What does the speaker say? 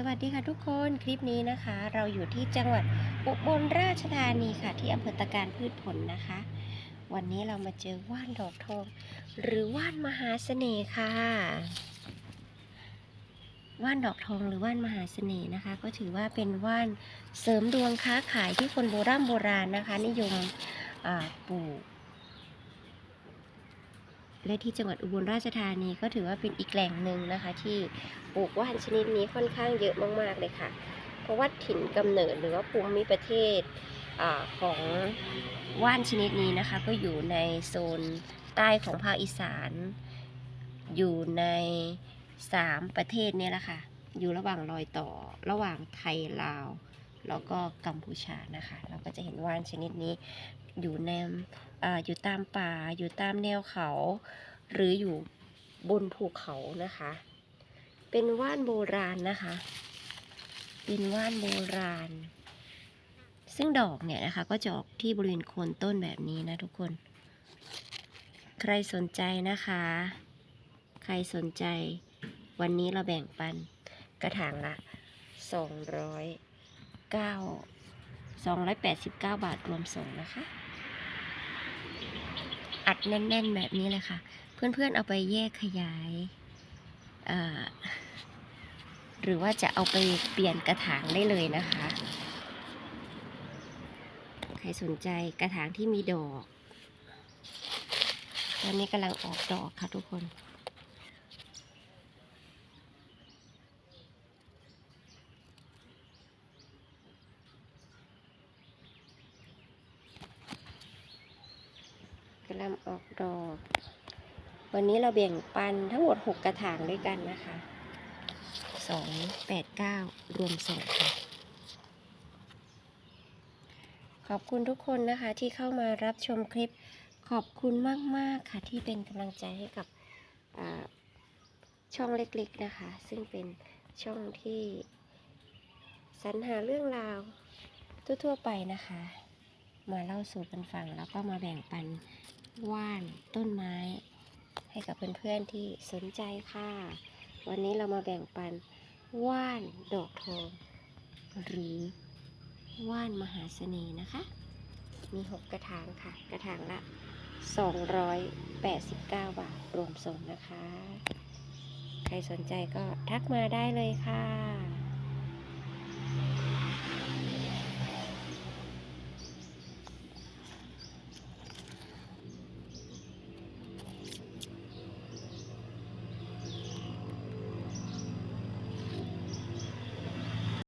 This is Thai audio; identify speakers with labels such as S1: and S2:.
S1: สวัสดีค่ะทุกคนคลิปนี้นะคะ เราอยู่ที่จังหวัดอุบลราชธานีค่ะ ที่อำเภอตะการพืชผลนะคะ วันนี้เรามาเจอว่านดอกทอง หรือว่านมหาเสน่ห์ค่ะว่านดอกทองหรือว่านมหาเสน่ห์นะคะ ก็ถือว่าเป็นว่านเสริมดวงค้าขายที่คนโบราณโบราณนะคะ นิยมปลูก และที่จังหวัดอุบลราชธานีก็ถือว่าเป็นอีกแหล่งหนึ่งนะคะ ที่ปลูกว่านชนิดนี้ค่อนข้างเยอะมากๆเลยค่ะ เพราะว่าถิ่นกำเนิดหรือว่าภูมิประเทศอของว่านชนิดนี้นะคะ ก็อยู่ในโซนใต้ของภาคอีสาน อยู่ในสามประเทศนี่แหละค่ะ อยู่ระหว่างรอยต่อระหว่างไทยลาวแล้วก็กัมพูชานะคะ เราก็จะเห็นว่านชนิดนี้ อยู่ในอาอยู่ตามป่าอยู่ตามแนวเขา หรืออยู่บนภูเขานะคะ เป็นว่านโบราณนะคะ เป็นว่านโบราณ ซึ่งดอกเนี่ยนะคะ ก็จะออกที่บริเวณโคนต้นแบบนี้นะทุกคน ใครสนใจนะคะ ใครสนใจ วันนี้เราแบ่งปันกระถางละ 209 289 บาทรวมส่งนะคะ อัดแน่นๆแบบนี้เลยค่ะ เพื่อนๆเอาไปแยกขยายหรือว่าจะเอาไปเปลี่ยนกระถางได้เลยนะคะ ใครสนใจกระถางที่มีดอก ตอนนี้กำลังออกดอกค่ะทุกคน กำลังออกดอก วันนี้เราแบ่งปันทั้งหมด 6 กระถางด้วยกันนะคะ 2 8 9 รวมส่งค่ะ ขอบคุณทุกคนนะคะที่เข้ามารับชมคลิป ขอบคุณมาก ๆ ค่ะที่เป็นกำลังใจให้กับช่องเล็ก ๆ นะคะ ซึ่งเป็นช่องที่สรรหาเรื่องราวทั่ว ๆ ไปนะคะ มาเล่าสู่กันฟังแล้วก็มาแบ่งปันว่านต้นไม้ ให้กับเพื่อนๆที่สนใจค่ะ วันนี้เรามาแบ่งปันว่านดอกทองหรือว่านมหาเสน่ห์นะคะ มีหกกระถางค่ะ กระถางละ 289 บาทรวมส่งนะคะ ใครสนใจก็ทักมาได้เลยค่ะ